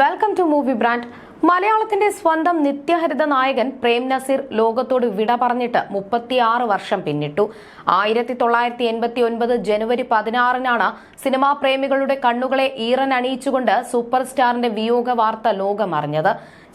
Welcome to movie brand മലയാളത്തിന്റെ സ്വന്തം നിത്യഹരിത നായകൻ പ്രേം നസീർ ലോകത്തോട് വിട പറഞ്ഞിട്ട് മുപ്പത്തിയാറ് വർഷം പിന്നിട്ടു. ആയിരത്തി തൊള്ളായിരത്തി എൺപത്തി ഒൻപത് ജനുവരി പതിനാറിനാണ് സിനിമാ പ്രേമികളുടെ കണ്ണുകളെ ഈറൻ അണിയിച്ചുകൊണ്ട് സൂപ്പർ സ്റ്റാറിന്റെ വിയോഗ വാർത്ത ലോകമറിഞ്ഞത്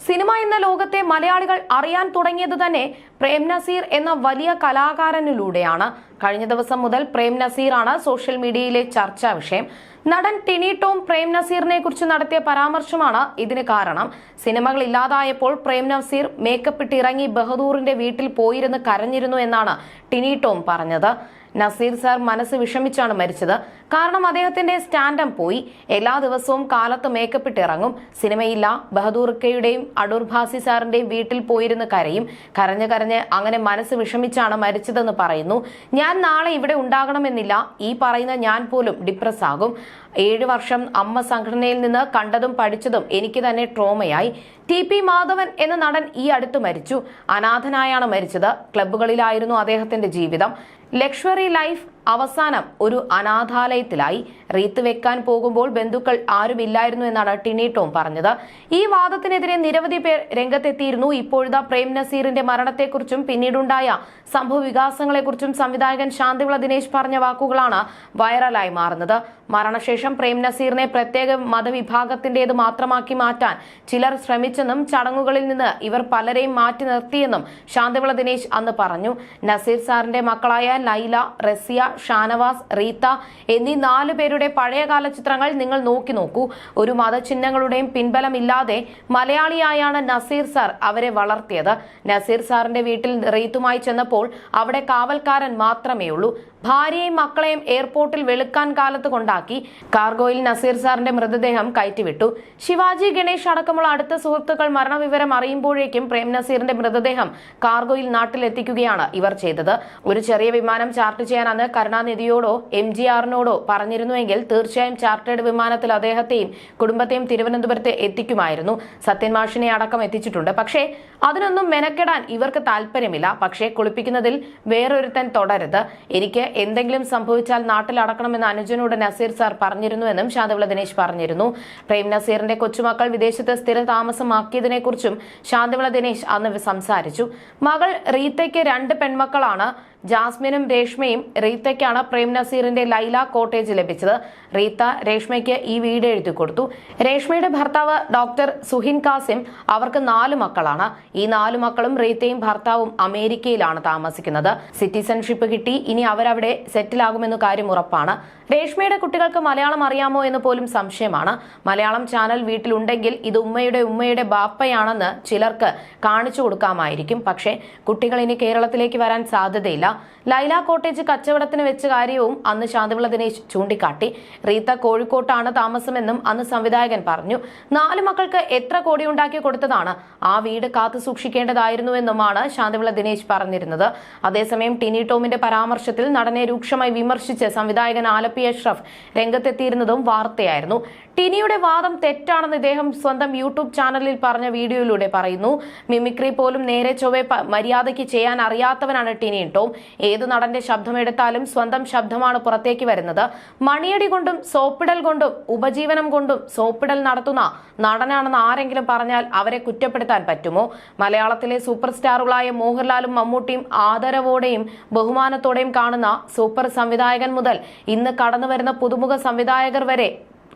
സിനിമ എന്ന ലോകത്തെ മലയാളികൾ അറിയാൻ തുടങ്ങിയത് തന്നെ പ്രേം നസീർ എന്ന വലിയ കലാകാരനിലൂടെയാണ്. കഴിഞ്ഞ ദിവസം മുതൽ പ്രേം നസീറാണ് സോഷ്യൽ മീഡിയയിലെ ചർച്ചാ വിഷയം. നടൻ ടിനി ടോം പ്രേം നസീറിനെ കുറിച്ച് നടത്തിയ പരാമർശമാണ് ഇതിന് കാരണം. സിനിമകൾ ഇല്ലാതായപ്പോൾ പ്രേം നസീർ മേക്കപ്പ് ഇട്ടിറങ്ങി ബഹദൂറിന്റെ വീട്ടിൽ പോയിരുന്ന് കരഞ്ഞിരുന്നു എന്നാണ് ടിനി ടോം പറഞ്ഞത്. നസീർ സാർ മനസ്സ് വിഷമിച്ചാണ് മരിച്ചത്. കാരണം അദ്ദേഹത്തിന്റെ സ്റ്റാൻഡം പോയി. എല്ലാ ദിവസവും കാലത്ത് മേക്കപ്പ് ഇട്ട് ഇറങ്ങും. സിനിമയില്ല. ബഹദൂർക്കയുടെയും അടൂർ ഭാസി സാറിന്റെയും വീട്ടിൽ പോയിരുന്ന് കരയും. കരഞ്ഞ് കരഞ്ഞ് അങ്ങനെ മനസ്സ് വിഷമിച്ചാണ് മരിച്ചതെന്ന് പറയുന്നു. ഞാൻ നാളെ ഇവിടെ ഉണ്ടാകണമെന്നില്ല. ഈ പറയുന്ന ഞാൻ പോലും ഡിപ്രസ് ആകും. ഏഴ് വർഷം അമ്മ സംഘടനയിൽ നിന്ന് കണ്ടതും പഠിച്ചതും എനിക്ക് തന്നെ ട്രോമയായി. ടി പി മാധവൻ എന്ന നടൻ ഈ അടുത്ത് മരിച്ചു. അനാഥനായാണ് മരിച്ചത്. ക്ലബ്ബുകളിലായിരുന്നു അദ്ദേഹത്തിന്റെ ജീവിതം. ലക്ഷറി ലൈഫ് അവസാനം ഒരു അനാഥാലയത്തിലായി റീത്ത് വെക്കാൻ പോകുമ്പോൾ ബന്ധുക്കൾ ആരുമില്ലായിരുന്നു എന്നാണ് ടിനി ടോം പറഞ്ഞത്. ഈ വാദത്തിനെതിരെ നിരവധി പേർ രംഗത്തെത്തിയിരുന്നു. ഇപ്പോഴത്തെ പ്രേം നസീറിന്റെ മരണത്തെക്കുറിച്ചും പിന്നീടുണ്ടായ സംഭവ വികാസങ്ങളെക്കുറിച്ചും സംവിധായകൻ ശാന്തിവിള ദിനേശ് പറഞ്ഞ വാക്കുകളാണ് വൈറലായി മാറുന്നത്. മരണശേഷം പ്രേം നസീറിനെ പ്രത്യേക മതവിഭാഗത്തിന്റേത് മാത്രമാക്കി മാറ്റാൻ ചിലർ ശ്രമിച്ചെന്നും ചടങ്ങുകളിൽ നിന്ന് ഇവർ പലരെയും മാറ്റി നിർത്തിയെന്നും ശാന്തിവിള ദിനേശ് അന്ന് പറഞ്ഞു. നസീർ സാറിന്റെ മക്കളായ ലൈല റസിയ ഷാനവാസ് റീത്ത എന്നീ നാലു പേരുടെ പഴയകാല ചിത്രങ്ങൾ നിങ്ങൾ നോക്കി നോക്കൂ. ഒരു മതചിഹ്നങ്ങളുടെയും പിൻബലമില്ലാതെ മലയാളിയായാണ് നസീർ സാർ അവരെ വളർത്തിയത്. നസീർ സാറിന്റെ വീട്ടിൽ റീത്തുമായി ചെന്നപ്പോൾ അവിടെ കാവൽക്കാരൻ മാത്രമേ ഉള്ളൂ ഭാര്യയും മക്കളെയും എയർപോർട്ടിൽ വെളുക്കാൻ കാലത്ത് കൊണ്ടാക്കി കാർഗോയിൽ നസീർ സാറിന്റെ മൃതദേഹം കയറ്റിവിട്ടു. ശിവാജി ഗണേഷ് അടക്കമുള്ള അടുത്ത സുഹൃത്തുക്കൾ മരണവിവരം അറിയുമ്പോഴേക്കും പ്രേം നസീറിന്റെ മൃതദേഹം കാർഗോയിൽ നാട്ടിലെത്തിക്കുകയാണ് ഇവർ ചെയ്തത്. ഒരു ചെറിയ വിമാനം ചാർട്ട് ചെയ്യാൻ അന്ന് കരുണാനിധിയോടോ എം ജി ആറിനോടോ പറഞ്ഞിരുന്നുവെങ്കിൽ തീർച്ചയായും ചാർട്ടേഡ് വിമാനത്തിൽ അദ്ദേഹത്തെയും കുടുംബത്തെയും തിരുവനന്തപുരത്ത് എത്തിക്കുമായിരുന്നു. സത്യൻ മാഷിനെ അടക്കം എത്തിച്ചിട്ടുണ്ട്. പക്ഷേ അതിനൊന്നും മെനക്കെടാൻ ഇവർക്ക് താല്പര്യമില്ല. പക്ഷേ കുളിപ്പിക്കുന്നതിൽ വേറൊരുത്തൻ തുടരുത്. എനിക്ക് എന്തെങ്കിലും സംഭവിച്ചാൽ നാട്ടിലടക്കണമെന്ന് അനുജനോട് നസീർ സാർ പറഞ്ഞിരുന്നുവെന്നും ശാന്തവിള ദിനേശ് പറഞ്ഞിരുന്നു. പ്രേം നസീറിന്റെ കൊച്ചുമക്കൾ വിദേശത്ത് സ്ഥിര താമസമാക്കിയതിനെക്കുറിച്ചും ശാന്തവിള ദിനേശ് അന്ന് സംസാരിച്ചു. മകൾ റീത്തയ്ക്ക് രണ്ട് പെൺമക്കളാണ്. ജാസ്മിനും രേഷ്മയും റീത്തയ്ക്കാണ് പ്രേം നസീറിന്റെ ലൈല കോട്ടേജ് ലഭിച്ചത്. റീത്ത രേഷ്മയ്ക്ക് ഈ വീട് എഴുതി കൊടുത്തു. രേഷ്മയുടെ ഭർത്താവ് ഡോക്ടർ സുഹിൻ കാസിം അവർക്ക് നാല് മക്കളാണ്. ഈ നാല് മക്കളും റീത്തയും ഭർത്താവും അമേരിക്കയിലാണ് താമസിക്കുന്നത്. സിറ്റിസൺഷിപ്പ് കിട്ടി ഇനി അവരവിടെ സെറ്റിലാകുമെന്ന കാര്യം ഉറപ്പാണ്. രേഷ്മയുടെ കുട്ടികൾക്ക് മലയാളം അറിയാമോ എന്ന് പോലും സംശയമാണ്. മലയാളം ചാനൽ വീട്ടിലുണ്ടെങ്കിൽ ഇത് ഉമ്മയുടെ ഉമ്മയുടെ ബാപ്പയാണെന്ന് ചിലർക്ക് കാണിച്ചു കൊടുക്കാമായിരിക്കും. പക്ഷേ കുട്ടികൾ ഇനി കേരളത്തിലേക്ക് വരാൻ സാധ്യതയില്ല. ലൈല കോട്ടേജ് കച്ചവടത്തിന് വെച്ച കാര്യവും അന്ന് ശാന്തിവിള ദിനേശ് ചൂണ്ടിക്കാട്ടി. റീത്ത കോഴിക്കോട്ടാണ് താമസമെന്നും അന്ന് സംവിധായകൻ പറഞ്ഞു. നാല് മക്കൾക്ക് എത്ര കോടി ഉണ്ടാക്കി കൊടുത്തതാണ്. ആ വീട് കാത്തു സൂക്ഷിക്കേണ്ടതായിരുന്നുവെന്നുമാണ് ശാന്തിവിള ദിനേശ് പറഞ്ഞിരുന്നത്. അതേസമയം ടിനി ടോമിന്റെ പരാമർശത്തിൽ നടനെ രൂക്ഷമായി വിമർശിച്ച് സംവിധായകൻ ആലപ്പി അഷ്റഫ് രംഗത്തെത്തിയിരുന്നതും വാർത്തയായിരുന്നു. ടിനിയുടെ വാദം തെറ്റാണെന്ന് ഇദ്ദേഹം സ്വന്തം യൂട്യൂബ് ചാനലിൽ പറഞ്ഞ വീഡിയോയിലൂടെ പറയുന്നു. മിമിക്രി പോലും നേരെ ചൊവ്വെ മര്യാദയ്ക്ക് ചെയ്യാൻ അറിയാത്തവനാണ് ടിനി ടോം. ഏത് നടന്റെ ശബ്ദമെടുത്താലും സ്വന്തം ശബ്ദമാണ് പുറത്തേക്ക് വരുന്നത്. മണിയടി കൊണ്ടും സോപ്പിടൽ കൊണ്ടും ഉപജീവനം കൊണ്ടും സോപ്പിടൽ നടത്തുന്ന നടനാണെന്ന് ആരെങ്കിലും പറഞ്ഞാൽ അവരെ കുറ്റപ്പെടുത്താൻ പറ്റുമോ? മലയാളത്തിലെ സൂപ്പർ സ്റ്റാറുകളായ മോഹൻലാലും മമ്മൂട്ടിയും ആദരവോടെയും ബഹുമാനത്തോടെയും കാണുന്ന സൂപ്പർ സംവിധായകൻ മുതൽ ഇന്ന് കടന്നുവരുന്ന പുതുമുഖ സംവിധായകർ വരെ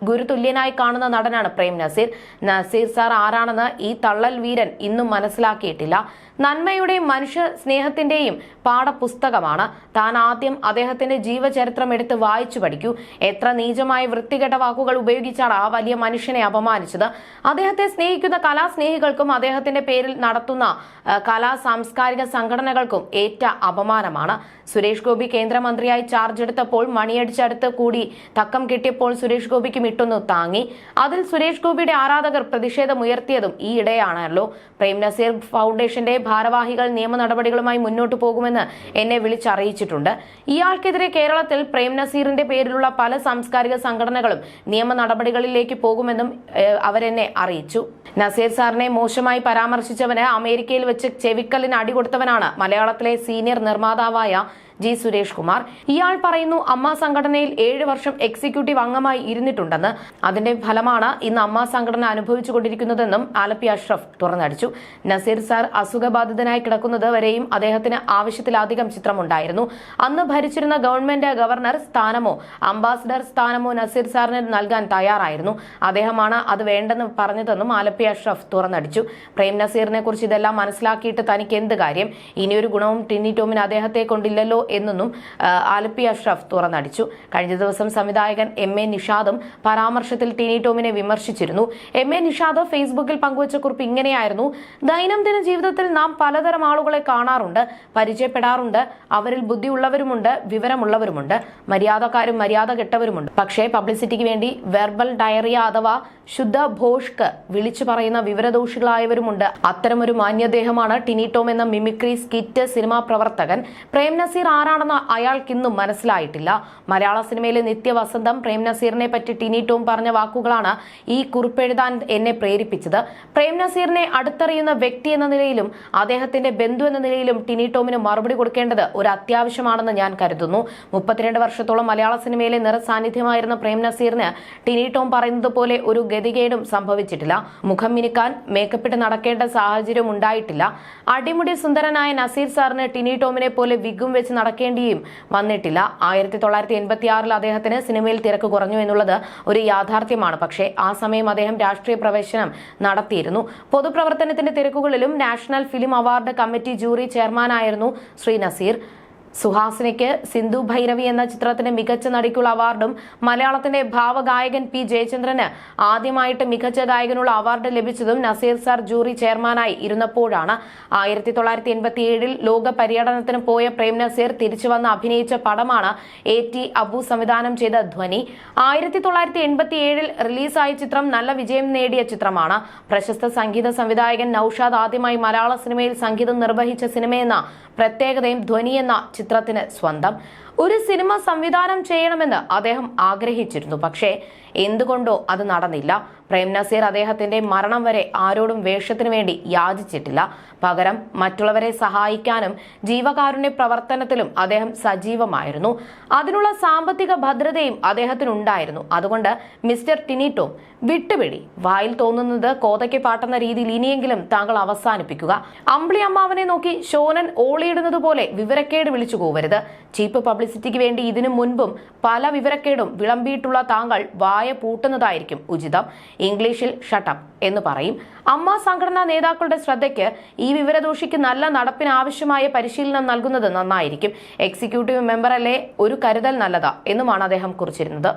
ഗുരുതുല്യനായി കാണുന്ന നടനാണ് പ്രേം നസീർ. നസീർ സാർ ആരാണെന്ന് ഈ തള്ളൽ വീരൻ ഇന്നും മനസ്സിലാക്കിയിട്ടില്ല. നന്മയുടെയും മനുഷ്യ സ്നേഹത്തിന്റെയും പാഠപുസ്തകമാണ്. താൻ ആദ്യം അദ്ദേഹത്തിന്റെ ജീവചരിത്രം എടുത്ത് വായിച്ചു പഠിക്കൂ. എത്ര നീചമായ വൃത്തികെട്ട വാക്കുകൾ ഉപയോഗിച്ചാണ് ആ വലിയ മനുഷ്യനെ അപമാനിച്ചത്. അദ്ദേഹത്തെ സ്നേഹിക്കുന്ന കലാസ്നേഹികൾക്കും അദ്ദേഹത്തിന്റെ പേരിൽ നടത്തുന്ന കലാ സാംസ്കാരിക സംഘടനകൾക്കും ഏറ്റ അപമാനമാണ്. സുരേഷ് ഗോപി കേന്ദ്രമന്ത്രിയായി ചാർജ് എടുത്തപ്പോൾ മണിയടിച്ചടുത്ത് കൂടി തക്കം കിട്ടിയപ്പോൾ സുരേഷ് ഗോപിക്ക് മിട്ടൊന്നു താങ്ങി. അതിൽ സുരേഷ് ഗോപിയുടെ ആരാധകർ പ്രതിഷേധമുയർത്തിയതും ഈ ഇടെയാണല്ലോ. പ്രേം നസീർ ഫൗണ്ടേഷന്റെ ഭാരവാഹികൾ നിയമ നടപടികളുമായി മുന്നോട്ടു പോകുമെന്ന് എന്നെ വിളിച്ചറിയിച്ചിട്ടുണ്ട്. ഇയാൾക്കെതിരെ കേരളത്തിൽ പ്രേം നസീറിന്റെ പേരിലുള്ള പല സാംസ്കാരിക സംഘടനകളും നിയമ നടപടികളിലേക്ക് പോകുമെന്നും അവരെന്നെ അറിയിച്ചു. നസീർ സാറിനെ മോശമായി പരാമർശിച്ചവന് അമേരിക്കയിൽ വെച്ച് ചെവിക്കല്ലിന് അടി കൊടുത്തവനാണ് മലയാളത്തിലെ സീനിയർ നിർമ്മാതാവായ ജി സുരേഷ് കുമാർ. ഇയാൾ പറയുന്നു അമ്മ സംഘടനയിൽ ഏഴ് വർഷം എക്സിക്യൂട്ടീവ് അംഗമായി ഇരുന്നിട്ടുണ്ടെന്ന്. അതിന്റെ ഫലമാണ് ഇന്ന് അമ്മ സംഘടന അനുഭവിച്ചുകൊണ്ടിരിക്കുന്നതെന്നും ആലപ്പി അഷ്റഫ് തുറന്നടിച്ചു. നസീർ സാർ അസുഖബാധിതനായി കിടക്കുന്നത് വരെയും അദ്ദേഹത്തിന് ആവശ്യത്തിലധികം ചിത്രമുണ്ടായിരുന്നു. അന്ന് ഭരിച്ചിരുന്ന ഗവൺമെന്റ് ഗവർണർ സ്ഥാനമോ അംബാസിഡർ സ്ഥാനമോ നസീർ സാറിന് നൽകാൻ തയ്യാറായിരുന്നു. അദ്ദേഹമാണ് അത് വേണ്ടെന്ന് പറഞ്ഞതെന്നും ആലപ്പി അഷ്റഫ് തുറന്നടിച്ചു. പ്രേം നസീറിനെ കുറിച്ച് ഇതെല്ലാം മനസ്സിലാക്കിയിട്ട് തനിക്ക് എന്ത് കാര്യം? ഇനിയൊരു ഗുണവും ടിന്നി ടോമിന് അദ്ദേഹത്തെ കൊണ്ടില്ലല്ലോ എന്നൊന്നും ആലപ്പി അഷ്റഫ് തുറന്നടിച്ചു. കഴിഞ്ഞ ദിവസം സംവിധായകൻ എം എ നിഷാദും പരാമർശത്തിൽ ടിനി ടോമിനെ വിമർശിച്ചിരുന്നു. എം എ നിഷാദ് ഫേസ്ബുക്കിൽ പങ്കുവച്ച കുറിപ്പ് ഇങ്ങനെയായിരുന്നു. ദൈനംദിന ജീവിതത്തിൽ നാം പലതരം ആളുകളെ കാണാറുണ്ട് പരിചയപ്പെടാറുണ്ട് അവരിൽ ബുദ്ധിയുള്ളവരുമുണ്ട് വിവരമുള്ളവരുമുണ്ട് മര്യാദക്കാരും മര്യാദ കെട്ടവരുമുണ്ട്. പക്ഷേ പബ്ലിസിറ്റിക്ക് വേണ്ടി വെർബൽ ഡയറിയ അഥവാ ശുദ്ധ ഭോഷ്ക് വിളിച്ചു പറയുന്ന വിവരദോഷികളായവരുമുണ്ട്. അത്തരമൊരു മാന്യദേഹമാണ് ടിനി ടോം എന്ന മിമിക്രി സ്കിറ്റ് സിനിമാ പ്രവർത്തകൻ പ്രേം നസീർ ആരാണെന്ന് അയാൾക്കിന്നും മനസ്സിലായിട്ടില്ല. മലയാള സിനിമയിലെ നിത്യവസന്തം പ്രേം നസീറിനെ പറ്റി ടിനി ടോം പറഞ്ഞ വാക്കുകളാണ് ഈ കുറിപ്പെഴുതാൻ എന്നെ പ്രേരിപ്പിച്ചത്. പ്രേം നസീറിനെ അടുത്തറിയുന്ന വ്യക്തി എന്ന നിലയിലും അദ്ദേഹത്തിന്റെ ബന്ധു എന്ന നിലയിലും ടിനി ടോമിന് മറുപടി കൊടുക്കേണ്ടത് ഒരു അത്യാവശ്യമാണെന്ന് ഞാൻ കരുതുന്നു. മുപ്പത്തിരണ്ട് വർഷത്തോളം മലയാള സിനിമയിലെ നിറസാന്നിധ്യമായിരുന്ന പ്രേം നസീറിന് ടിനി ടോം പറയുന്നത് പോലെ ഒരു ഗതികേടും സംഭവിച്ചിട്ടില്ല. മുഖം മിനുക്കാൻ മേക്കപ്പിട്ട് നടക്കേണ്ട സാഹചര്യം ഉണ്ടായിട്ടില്ല. അടിമുടി സുന്ദരനായ നസീർ സാറിന് ടിനി ടോമിനെ പോലെ വിഗും വെച്ച് നടക്കേണ്ടിയും വന്നിട്ടില്ല. ആയിരത്തി തൊള്ളായിരത്തി എൺപത്തി ആറിൽ അദ്ദേഹത്തിന് സിനിമയിൽ തിരക്ക് കുറഞ്ഞു എന്നുള്ളത് ഒരു യാഥാർത്ഥ്യമാണ്. പക്ഷേ ആ സമയം അദ്ദേഹം രാഷ്ട്രീയ പ്രവേശനം നടത്തിയിരുന്നു. പൊതുപ്രവർത്തനത്തിന്റെ തിരക്കുകളിലും national film award committee jury ചെയർമാനായിരുന്നു Shri Nazir. സുഹാസിനിക്ക് സിന്ധു ഭൈരവി എന്ന ചിത്രത്തിന് മികച്ച നടിക്കുള്ള അവാർഡും മലയാളത്തിന്റെ ഭാവഗായകൻ പി ജയചന്ദ്രന് ആദ്യമായിട്ട് മികച്ച ഗായകനുള്ള അവാർഡ് ലഭിച്ചതും നസീർ സാർ ജൂറി ചെയർമാനായി ഇരുന്നപ്പോഴാണ്. ആയിരത്തി തൊള്ളായിരത്തി എൺപത്തി ഏഴിൽ ലോക പര്യടനത്തിന് പോയ പ്രേം നസീർ തിരിച്ചു വന്ന് അഭിനയിച്ച പടമാണ് എ ടി അബു സംവിധാനം ചെയ്ത ധ്വനി. ആയിരത്തി തൊള്ളായിരത്തി എൺപത്തി ഏഴിൽ റിലീസായ ചിത്രം നല്ല വിജയം നേടിയ ചിത്രമാണ്. പ്രശസ്ത സംഗീത സംവിധായകൻ നൌഷാദ് ആദ്യമായി മലയാള സിനിമയിൽ സംഗീതം നിർവഹിച്ച സിനിമയെന്ന പ്രത്യേകതയും ധ്വനി എന്ന ചിത്രത്തിന് സ്വന്തം ഒരു സിനിമ സംവിധാനം ചെയ്യണമെന്ന് അദ്ദേഹം ആഗ്രഹിച്ചിരുന്നു. പക്ഷേ എന്തുകൊണ്ടോ അത് നടന്നില്ല. പ്രേം നസീർ അദ്ദേഹത്തിന്റെ മരണം വരെ ആരോടും വേഷത്തിനു വേണ്ടി യാചിച്ചിട്ടില്ല. പകരം മറ്റുള്ളവരെ സഹായിക്കാനും ജീവകാരുണ്യ പ്രവർത്തനത്തിലും അദ്ദേഹം സജീവമായിരുന്നു. അതിനുള്ള സാമ്പത്തിക ഭദ്രതയും അദ്ദേഹത്തിനുണ്ടായിരുന്നു. അതുകൊണ്ട് മിസ്റ്റർ ടിനിറ്റോ വിട്ടുപിടി വായിൽ തോന്നുന്നത് കോതയ്ക്ക് പാട്ടുന്ന രീതിയിൽ ഇനിയെങ്കിലും താങ്കൾ അവസാനിപ്പിക്കുക. അമ്പിളി അമ്മാവനെ നോക്കി ശോനൻ ഓളിയിടുന്നത് പോലെ വിവരക്കേട് വിളിച്ചു പോവരുത് ചീപ്പ് പബ്ലിസിറ്റിക്ക് വേണ്ടി ഇതിനു മുൻപും പല വിവരക്കേടും വിളമ്പിയിട്ടുള്ള താങ്കൾ വായ പൂട്ടുന്നതായിരിക്കും ഉചിതം. ഇംഗ്ലീഷിൽ ഷട്ടപ്പ് എന്ന് പറയും. അമ്മ സംഘടനാ നേതാക്കളുടെ ശ്രദ്ധയ്ക്ക് ഈ വിവരദോഷിക്ക് നല്ല നടപ്പിന് ആവശ്യമായ പരിശീലനം നൽകുന്നത് നന്നായിരിക്കും. എക്സിക്യൂട്ടീവ് മെമ്പർ അല്ലേ ഒരു കരുതൽ നല്ലതാ എന്നുമാണ് അദ്ദേഹം കുറിച്ചിരുന്നത്.